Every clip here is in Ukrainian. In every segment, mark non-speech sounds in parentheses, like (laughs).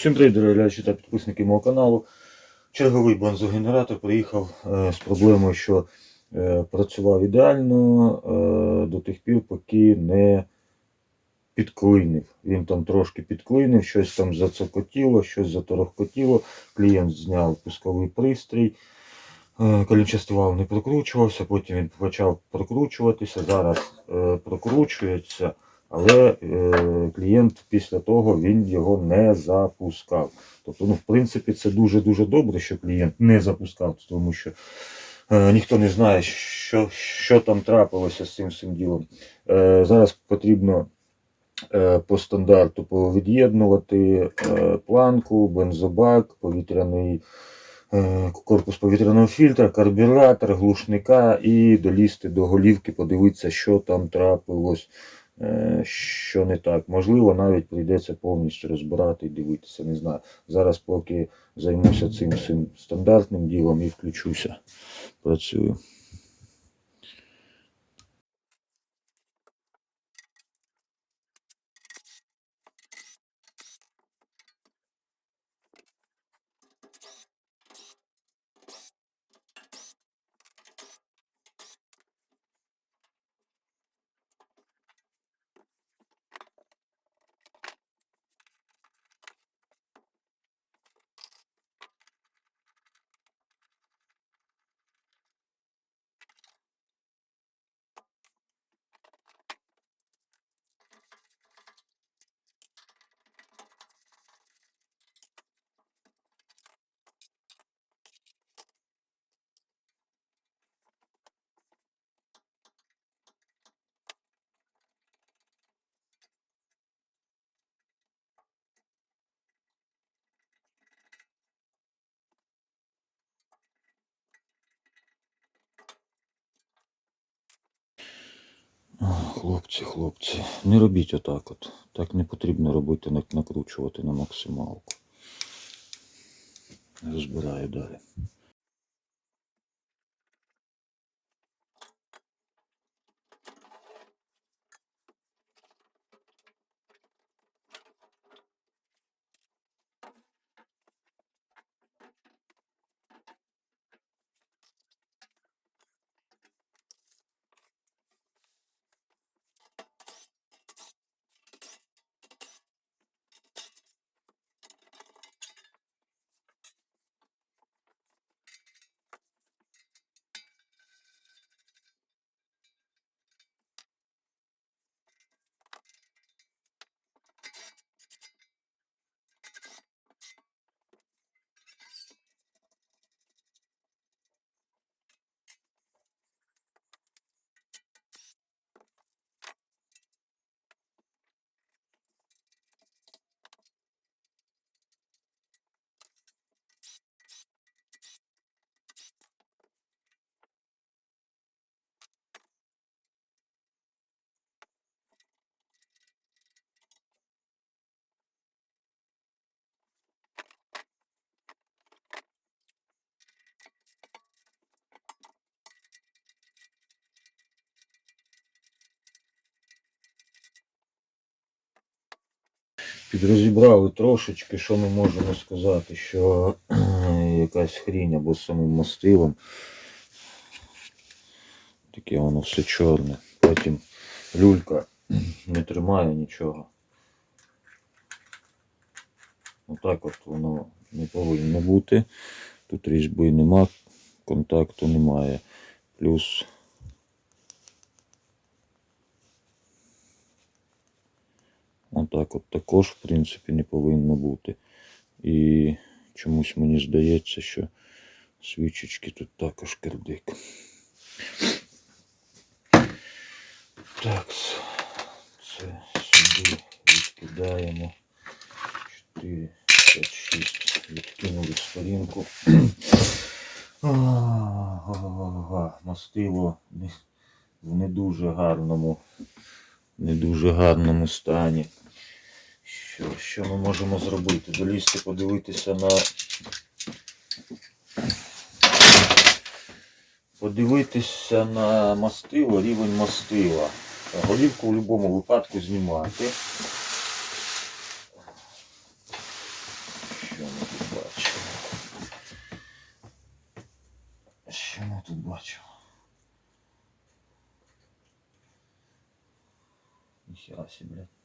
Всім привіт, дорогі глядачі та підписники мого каналу. Черговий бензогенератор приїхав е, з проблемою, що е, працював ідеально е, до тих пір, поки не підклинив. Він там трошки підклинив, щось там зацокотіло, щось заторохкотіло. Клієнт зняв пусковий пристрій. Колінчастував не прокручувався, потім він почав прокручуватися. Зараз прокручується, але е, клієнт після того він його не запускав. Тобто, ну, в принципі, це дуже-дуже добре, що клієнт не запускав, тому що е, ніхто не знає, що, що там трапилося з цим всім ділом. Е, зараз потрібно е, по стандарту повід'єднувати е, планку, бензобак, повітряний е, корпус повітряного фільтра, карбюратор, глушника і долізти до голівки, подивитися, що там трапилось, що не так. Можливо, навіть прийдеться повністю розбирати і дивитися. Не знаю. Зараз поки займуся цим цим стандартним ділом і включуся. Працюю. Хлопці, хлопці, не робіть отак от. Так не потрібно робити, накручувати на максималку. Розбираю далі. Підрозібрали трошечки, що ми можемо сказати, що якась хрінь або самим мастилом. Таке воно все чорне. Потім люлька не тримає нічого. Отак от воно не повинно бути. Тут різьби нема, контакту немає. Плюс Отак от також, в принципі, не повинно бути. І чомусь мені здається, що свічечки тут також кирдик. Так, це сюди відкидаємо. 4, 5, 6. Відкинули сторінку. (clears throat) Мастило в не дуже гарному, не дуже гарному стані. Що що ми можемо зробити? Долізти, подивитися на... Подивитися на мастило, рівень мастила. Голівку в будь-якому випадку знімати. Що ми тут бачимо? Що ми тут бачимо? Ніхіра сі, блядь.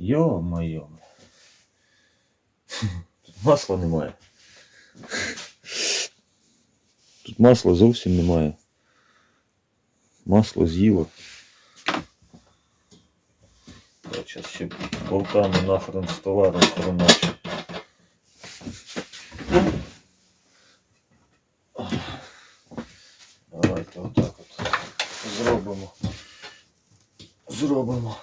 Йо-моє. Тут масла немає. Тут масла зовсім немає. Масло з'їло. Я зараз ще болтами нахрен стола розхреначу. Давайте отак от зробимо. Зробимо.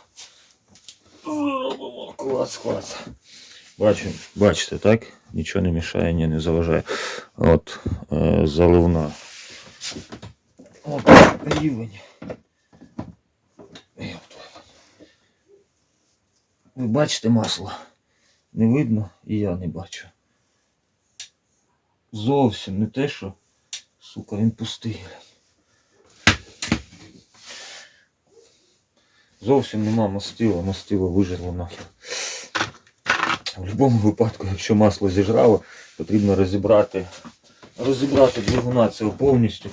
Клац. Бачу, бачите, так? Нічого не мішає, ні, не заважає. От е, заливна. От рівень. Мать. Ви бачите масло? Не видно і я не бачу. Зовсім не те, що. Сука, він пустий. Зовсім нема мастила, мастило вижерло нахер. В будь-якому випадку, якщо масло зіжрало, потрібно розібрати, розібрати двигуна цього повністю.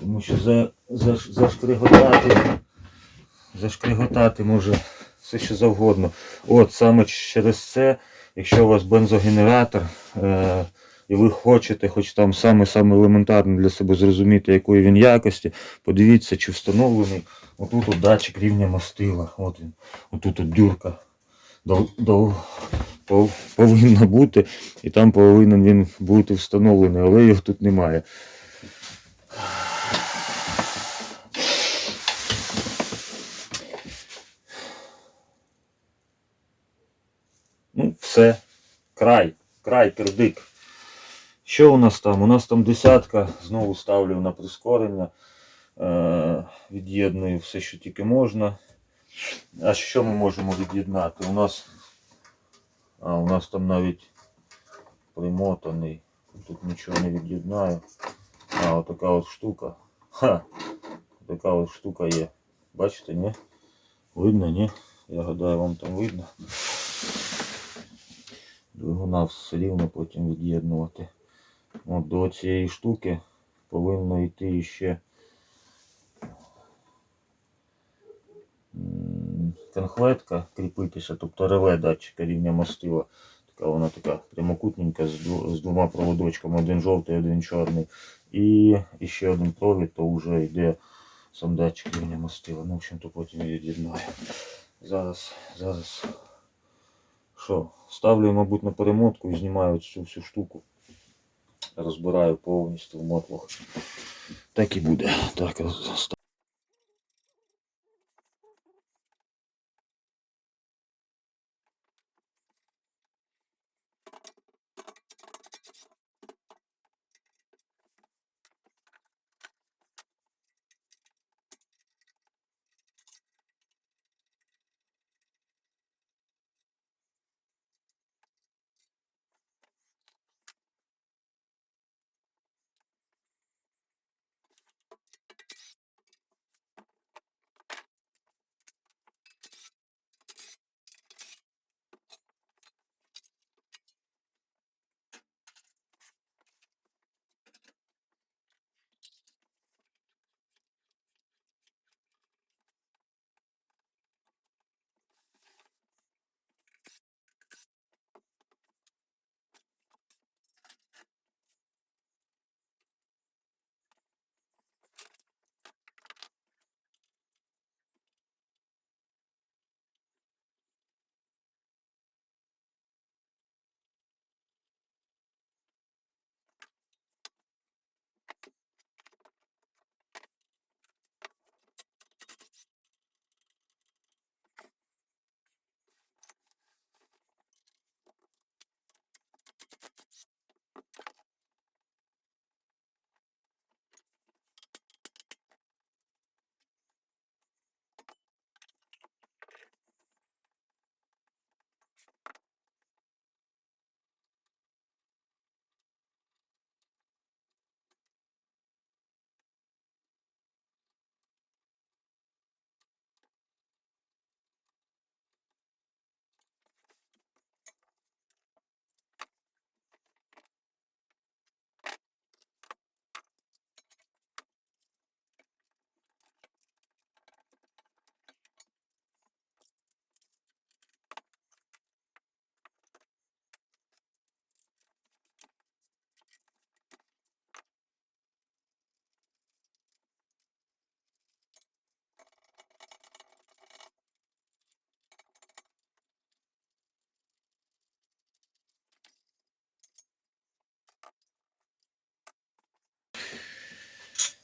Тому що за, за, зашкриготати, зашкриготати може все що завгодно. От саме через це, якщо у вас бензогенератор, е, і ви хочете, хоч там саме-саме елементарно для себе зрозуміти, якої він якості, подивіться, чи встановлений отут от датчик рівня мастила. От він. Отут от дюрка. Дов, дов, пов- повинна бути, і там повинен він бути встановлений, але його тут немає. Ну, все. Край. Край, кирдик. Що у нас там? У нас там десятка. Знову ставлю на прискорення. Е, від'єдную все, що тільки можна. А що ми можемо від'єднати? У нас. А, у нас там навіть примотаний. Тут нічого не від'єднаю. А, отака от штука. Ха! Така от штука є. Бачите, ні? Видно, ні? Я гадаю, вам там видно. Двигуна все рівно потім від'єднувати. От до цієї штуки повинно йти ще м, конхветка кріпитися, тобто реле датчика рівня мастила. Така вона така прямокутненька з, двома проводочками, один жовтий, один чорний. І, ще один провід, то вже йде сам датчик рівня мастила. Ну, в общем, то потім я від'єднаю. Зараз, зараз. Що, ставлю, мабуть, на перемотку і знімаю цю всю штуку. Розбираю повністю в мотлох. Так і буде. Так,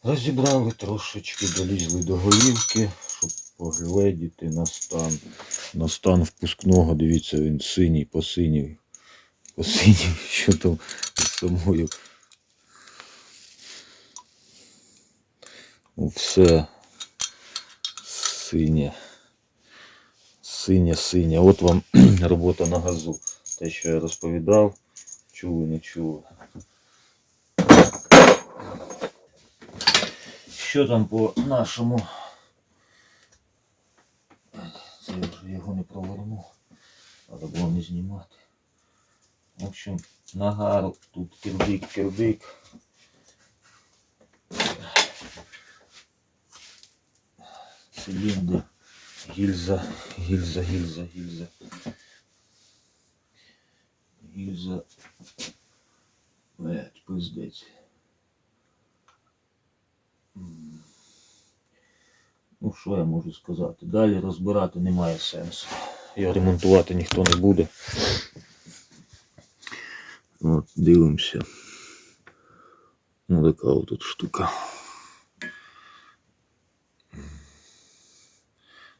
Розібрали трошечки, долізли до голівки, щоб погледіти на стан. На стан впускного, дивіться, він синій, посинів. Посинів, (laughs) що там з самою. Ну, Все синє. Синє, синє. От вам (clears throat) робота на газу. Те, що я розповідав, чули, не чули. Що там по нашому? Це я вже його не провернув. Треба було не знімати. В общем, нагару тут кирдик, кирдик. Циліндр, гільза, гільза, гільза, гільза. Гільза. Блять, пиздець. Ну, що я можу сказати? Далі розбирати немає сенсу. Його ремонтувати ніхто не буде. От, дивимося. Ну, така отут штука.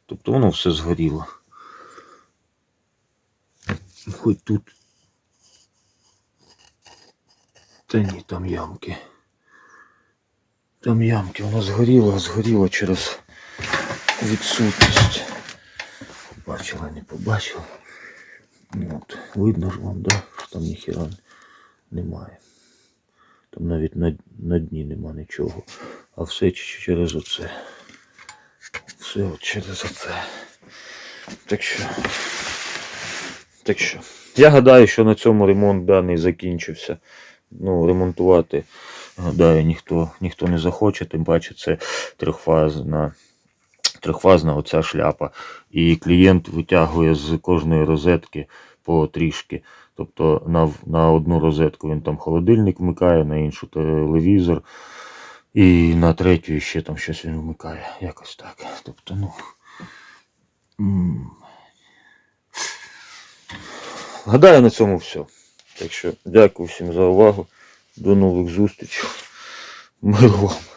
Тобто воно все згоріло. Хоч тут. Та ні, там ямки. Там ямки, воно згоріло, а згоріло через відсутність. Побачила, не побачила. Ну, От, видно ж вам, да, що там ніхіра немає. Там навіть на, на дні нема нічого. А все через оце. Все от через оце. Так що. Так що. Я гадаю, що на цьому ремонт даний закінчився. Ну, ремонтувати, гадаю, ніхто, ніхто не захоче, тим паче це трьохфазна, трьохфазна оця шляпа. І клієнт витягує з кожної розетки по трішки. Тобто на, на одну розетку він там холодильник вмикає, на іншу телевізор. І на третю ще там щось він вмикає. Якось так. Тобто, ну. Гадаю, на цьому все. Так що дякую всім за увагу. До нових зустрічей. Миру вам.